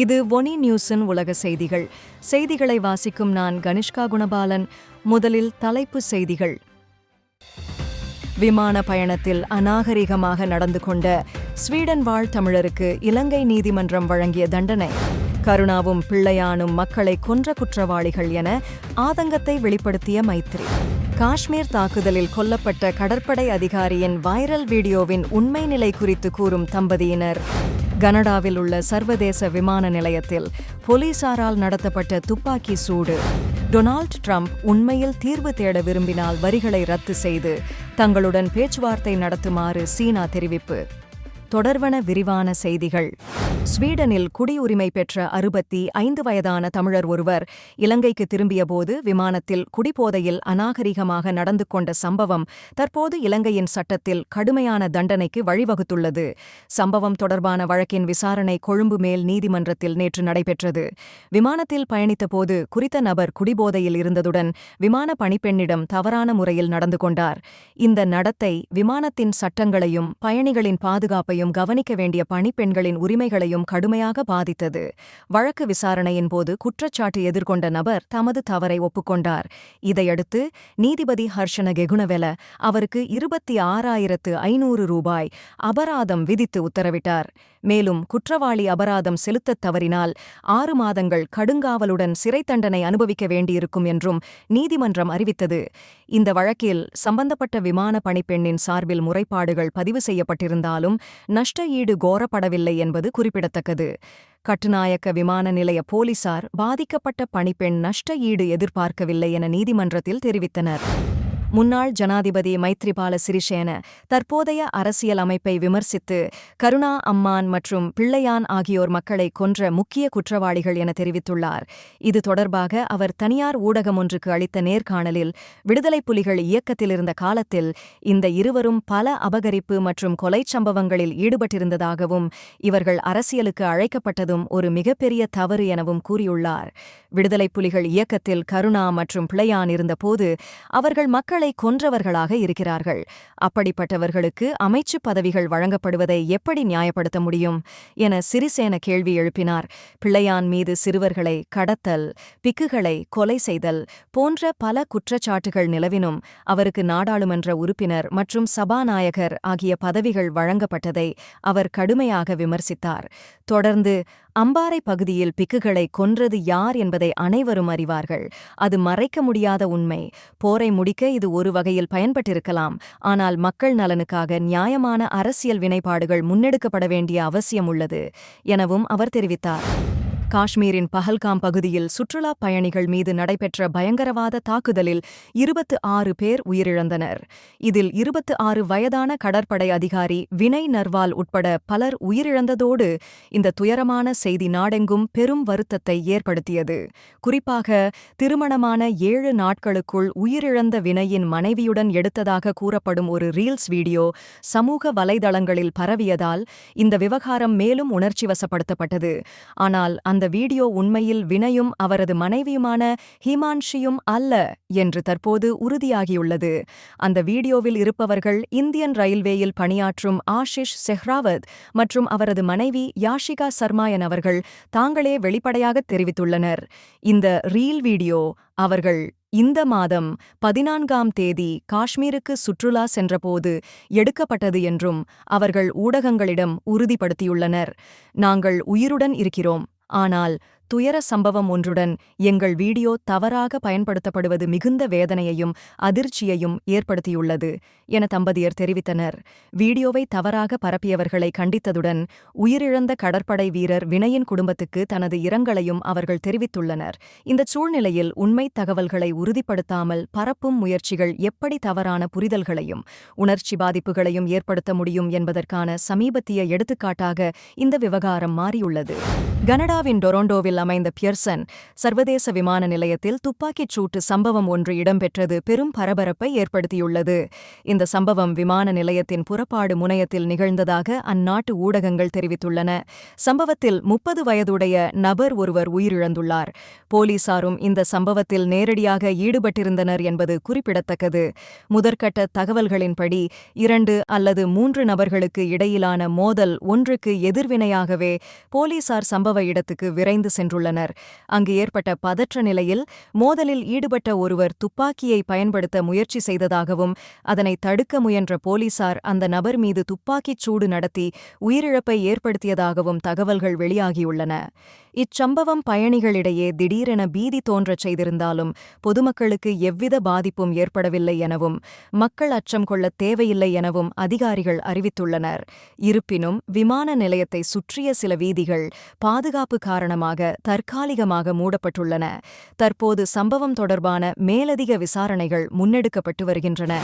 இது ஒனி நியூஸின் உலக செய்திகள். செய்திகளை வாசிக்கும் நான் கனிஷ்கா குணபாலன். முதலில் தலைப்பு செய்திகள். விமான பயணத்தில் அநாகரிகமாக நடந்து கொண்ட ஸ்வீடன் வாழ் தமிழருக்கு இலங்கை நீதிமன்றம் வழங்கிய தண்டனை. கருணாவும் பிள்ளையானும் மக்களை கொன்ற குற்றவாளிகள் என ஆதங்கத்தை வெளிப்படுத்திய மைத்ரி. காஷ்மீர் தாக்குதலில் கொல்லப்பட்ட கடற்படை அதிகாரியின் வைரல் வீடியோவின் உண்மை நிலை குறித்து கூறும் தம்பதியினர். கனடாவில் உள்ள சர்வதேச விமான நிலையத்தில் போலீசாரால் நடத்தப்பட்ட துப்பாக்கி சூடு. டொனால்ட் ட்ரம்ப் உண்மையில் தீர்வு தேட விரும்பினால் வரிகளை ரத்து செய்து தங்களுடன் பேச்சுவார்த்தை நடத்துமாறு சீனா தெரிவிப்பு. தொடர்வன விரிவான செய்திகள். ஸ்வீடனில் குடியுரிமை பெற்ற அறுபத்தி ஐந்து வயதான தமிழர் ஒருவர் இலங்கைக்கு திரும்பியபோது விமானத்தில் குடிபோதையில் அநாகரிகமாக நடந்து கொண்ட சம்பவம் தற்போது இலங்கையின் சட்டத்தில் கடுமையான தண்டனைக்கு வழிவகுத்துள்ளது. சம்பவம் தொடர்பான வழக்கின் விசாரணை கொழும்பு மேல் நீதிமன்றத்தில் நேற்று நடைபெற்றது. விமானத்தில் பயணித்தபோது குறித்த நபர் குடிபோதையில் இருந்ததுடன் விமான பணிப்பெண்ணிடம் தவறான முறையில் நடந்து கொண்டார். இந்த நடத்தை விமானத்தின் சட்டங்களையும் பயணிகளின் பாதுகாப்பையும் கவனிக்க வேண்டிய பணிப்பெண்களின் உரிமைகளையும் கடுமையாக பாதித்தது. வழக்கு விசாரணையின் போது குற்றச்சாட்டு எதிர்கொண்ட நபர் தமது தவறை ஒப்புக்கொண்டார். இதையடுத்து நீதிபதி ஹர்ஷன கெகுணவெல அவருக்கு இருபத்தி ஆறாயிரத்து ஐநூறு ரூபாய் அபராதம் விதித்து உத்தரவிட்டார். மேலும் குற்றவாளி அபராதம் செலுத்தத் தவறினால் ஆறு மாதங்கள் கடுங்காவலுடன் சிறை தண்டனை அனுபவிக்க வேண்டியிருக்கும் என்றும் நீதிமன்றம் அறிவித்தது. இந்த வழக்கில் சம்பந்தப்பட்ட விமான பணிப்பெண்ணின் சார்பில் முறைப்பாடுகள் பதிவு செய்யப்பட்டிருந்தாலும் நஷ்ட ஈடு கோரப்படவில்லை என்பது குறிப்பிடத்தக்கது. கட்டுநாயக்க விமான நிலைய போலீசார் பாதிக்கப்பட்ட பணிப்பெண் நஷ்ட ஈடு எதிர்பார்க்கவில்லை என நீதிமன்றத்தில் தெரிவித்தனர். முன்னாள் ஜனாதிபதி மைத்ரிபால சிறிசேன தற்போதைய அரசியல் அமைப்பை விமர்சித்து கருணா அம்மான் மற்றும் பிள்ளையான் ஆகியோர் மக்களை கொன்ற முக்கிய குற்றவாளிகள் என தெரிவித்துள்ளார். இது தொடர்பாக அவர் தனியார் ஊடகம் ஒன்றுக்கு அளித்த நேர்காணலில் விடுதலை புலிகள் இயக்கத்தில் இருந்த காலத்தில் இந்த இருவரும் பல அபகரிப்பு மற்றும் கொலைச் சம்பவங்களில் ஈடுபட்டிருந்ததாகவும் இவர்கள் அரசியலுக்கு அழைக்கப்பட்டதும் ஒரு மிகப்பெரிய தவறு எனவும் கூறியுள்ளார். விடுதலை புலிகள் இயக்கத்தில் கருணா மற்றும் பிள்ளையான் இருந்தபோது அவர்கள் மக்கள் கொன்றவர்களாக இருக்கிறார்கள். அப்படிப்பட்டவர்களுக்கு அமைச்சு பதவிகள் வழங்கப்படுவதை எப்படி நியாயப்படுத்த முடியும்? என சிறிசேன கேள்வி எழுப்பினார். பிள்ளையான் மீது சிறுவர்களை கடத்தல் பிக்குகளை கொலை செய்தல் போன்ற பல குற்றச்சாட்டுகள் நிலவினும் அவருக்கு நாடாளுமன்ற உறுப்பினர் மற்றும் சபாநாயகர் ஆகிய பதவிகள் வழங்கப்பட்டதை அவர் கடுமையாக விமர்சித்தார். தொடர்ந்து அம்பாறை பகுதியில் பிக்குகளை கொன்றது யார் என்பதை அனைவரும் அறிவார்கள். அது மறைக்க முடியாத உண்மை. போரை முடிக்க இது ஒரு வகையில் பயன்பட்டிருக்கலாம். ஆனால் மக்கள் நலனுக்காக நியாயமான அரசியல் வினைப்பாடுகள் முன்னெடுக்கப்பட வேண்டிய அவசியம் உள்ளது. எனவும் அவர் தெரிவித்தார். காஷ்மீரின் பஹல்காம் பகுதியில் சுற்றுலாப் பயணிகள் மீது நடைபெற்ற பயங்கரவாத தாக்குதலில் இருபத்து ஆறு பேர் உயிரிழந்தனர். இதில் இருபத்து ஆறு வயதான கடற்படை அதிகாரி வினய் நர்வால் உட்பட பலர் உயிரிழந்ததோடு இந்த துயரமான செய்தி நாடெங்கும் பெரும் வருத்தத்தை ஏற்படுத்தியது. குறிப்பாக திருமணமான ஏழு நாட்களுக்குள் உயிரிழந்த வினயின் மனைவியுடன் எடுத்ததாக கூறப்படும் ஒரு ரீல்ஸ் வீடியோ சமூக வலைதளங்களில் பரவியதால் இந்த விவகாரம் மேலும் உணர்ச்சி வசப்படுத்தப்பட்டது ஆனால் அந்த வீடியோ உண்மையில் வினயும் அவரது மனைவியுமான ஹிமான்ஷியும் அல்ல என்று தற்போது உறுதியாகியுள்ளது. அந்த வீடியோவில் இருப்பவர்கள் இந்தியன் ரயில்வேயில் பணியாற்றும் ஆஷிஷ் செஹ்ராவத் மற்றும் அவரது மனைவி யாஷிகா சர்மாயன் அவர்கள் தாங்களே வெளிப்படையாக தெரிவித்துள்ளனர். இந்த ரீல் வீடியோ அவர்கள் இந்த மாதம் பதினான்காம் தேதி காஷ்மீருக்கு சுற்றுலா சென்றபோது எடுக்கப்பட்டது என்றும் அவர்கள் ஊடகங்களிடம் உறுதிப்படுத்தியுள்ளனர். நாங்கள் உயிருடன் இருக்கிறோம். ஆனால் துயர சம்பவம் ஒன்றுடன் எங்கள் வீடியோ தவறாக பயன்படுத்தப்படுவது மிகுந்த வேதனையையும் அதிர்ச்சியையும் ஏற்படுத்தியுள்ளது என தம்பதியர் தெரிவித்தனர். வீடியோவை தவறாக பரப்பியவர்களை கண்டித்ததுடன் உயிரிழந்த கடற்படை வீரர் வினயின் குடும்பத்துக்கு தனது இரங்கலையும் அவர்கள் தெரிவித்துள்ளனர். இந்த சூழ்நிலையில் உண்மை தகவல்களை உறுதிப்படுத்தாமல் பரப்பும் முயற்சிகள் எப்படி தவறான புரிதல்களையும் உணர்ச்சி பாதிப்புகளையும் ஏற்படுத்த முடியும் என்பதற்கான சமீபத்திய எடுத்துக்காட்டாக இந்த விவகாரம் மாறியுள்ளது. கனடாவின் டொரோண்டோவில் கலிபோர்னியாவில் அமைந்த பியர்சன் சர்வதேச விமான நிலையத்தில் துப்பாக்கிச் சூட்டு சம்பவம் ஒன்று இடம்பெற்றது பெரும் பரபரப்பை ஏற்படுத்தியுள்ளது. இந்த சம்பவம் விமான நிலையத்தின் புறப்பாடு முனையத்தில் நிகழ்ந்ததாக அந்நாட்டு ஊடகங்கள் தெரிவித்துள்ளன. சம்பவத்தில் முப்பது வயதுடைய நபர் ஒருவர் உயிரிழந்துள்ளார். போலீசாரும் இந்த சம்பவத்தில் நேரடியாக ஈடுபட்டிருந்தனர் என்பது குறிப்பிடத்தக்கது. முதற்கட்ட தகவல்களின்படி இரண்டு அல்லது மூன்று நபர்களுக்கு இடையிலான மோதல் ஒன்றுக்கு எதிர்வினையாகவே போலீசார் சம்பவ இடத்துக்கு விரைந்து சென்றுள்ளனர். அங்கு ஏற்பட்ட பதற்ற நிலையில் மோதலில் ஈடுபட்ட ஒருவர் துப்பாக்கியை பயன்படுத்த முயற்சி செய்ததாகவும் அதனை தடுக்க முயன்ற போலீசார் அந்த நபர் மீது துப்பாக்கிச் சூடு நடத்தி உயிரிழப்பை ஏற்படுத்தியதாகவும் தகவல்கள் வெளியாகியுள்ளன. இச்சம்பவம் பயணிகளிடையே திடீரென பீதி தோன்றச் செய்திருந்தாலும் பொதுமக்களுக்கு எவ்வித பாதிப்பும் ஏற்படவில்லை எனவும் மக்கள் அச்சம் கொள்ள தேவையில்லை எனவும் அதிகாரிகள் அறிவித்துள்ளனர். இருப்பினும் விமான நிலையத்தை சுற்றிய சில வீதிகள் பாதுகாப்பு காரணமாக தற்காலிகமாக மூடப்பட்டுள்ளன. தற்போது சம்பவம் தொடர்பான மேலதிக விசாரணைகள் முன்னெடுக்கப்பட்டு வருகின்றன.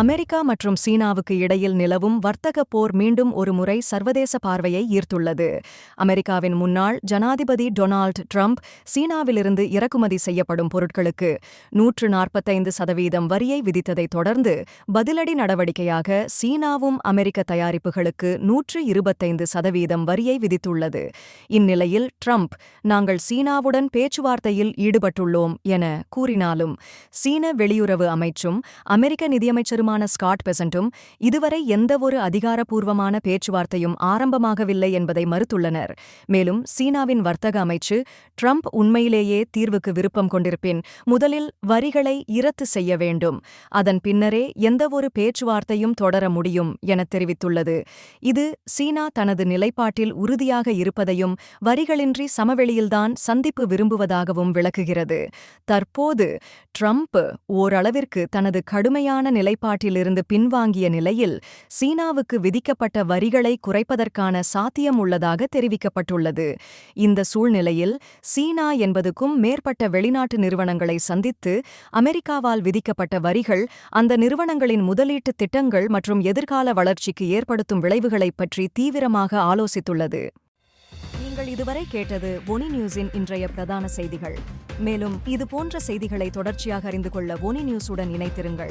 அமெரிக்கா மற்றும் சீனாவுக்கு இடையில் நிலவும் வர்த்தக போர் மீண்டும் ஒருமுறை சர்வதேச பார்வையை ஈர்த்துள்ளது. அமெரிக்காவின் முன்னாள் ஜனாதிபதி டொனால்ட் ட்ரம்ப் சீனாவிலிருந்து இறக்குமதி செய்யப்படும் பொருட்களுக்கு நூற்று நாற்பத்தைந்து சதவீதம் வரியை விதித்ததைத் தொடர்ந்து பதிலடி நடவடிக்கையாக சீனாவும் அமெரிக்க தயாரிப்புகளுக்கு நூற்று இருபத்தைந்து சதவீதம் வரியை விதித்துள்ளது. இந்நிலையில் ட்ரம்ப் நாங்கள் சீனாவுடன் பேச்சுவார்த்தையில் ஈடுபட்டுள்ளோம் என கூறினாலும் சீன வெளியுறவு அமைச்சும் அமெரிக்க நிதியமைச்சரும் நிதியமைச்சருமான ஸ்காட் பெசண்டும் இதுவரை எந்தவொரு அதிகாரப்பூர்வமான பேச்சுவார்த்தையும் ஆரம்பமாகவில்லை என்பதை மறுத்துள்ளனர். மேலும் சீனாவின் வர்த்தக அமைச்சு ட்ரம்ப் உண்மையிலேயே தீர்வுக்கு விருப்பம் கொண்டிருப்பின் முதலில் வரிகளை இரத்து செய்ய வேண்டும். அதன் பின்னரே எந்தவொரு பேச்சுவார்த்தையும் தொடர முடியும் என தெரிவித்துள்ளது. இது சீனா தனது நிலைப்பாட்டில் உறுதியாக இருப்பதையும் வரிகளின்றி சமவெளியில்தான் சந்திப்பு விரும்புவதாகவும் விளக்குகிறது. தற்போது ட்ரம்ப் ஓரளவிற்கு தனது கடுமையான நிலைப்பாடு நிலைப்பாட்டிலிருந்து பின்வாங்கிய நிலையில் சீனாவுக்கு விதிக்கப்பட்ட வரிகளை குறைப்பதற்கான சாத்தியம் உள்ளதாக தெரிவிக்கப்பட்டுள்ளது. இந்த சூழ்நிலையில் சீனா என்பதுக்கும் மேற்பட்ட வெளிநாட்டு நிறுவனங்களை சந்தித்து அமெரிக்காவால் விதிக்கப்பட்ட வரிகள் அந்த நிறுவனங்களின் முதலீட்டு திட்டங்கள் மற்றும் எதிர்கால வளர்ச்சிக்கு ஏற்படுத்தும் விளைவுகளைப் பற்றி தீவிரமாக ஆலோசித்துள்ளது. நீங்கள் இதுவரை கேட்டது ஒனி நியூஸின் இன்றைய பிரதான செய்திகள். மேலும் இது போன்ற செய்திகளை தொடர்ச்சியாக அறிந்து கொள்ள ஒனி நியூஸுடன் இணைத்திருங்கள்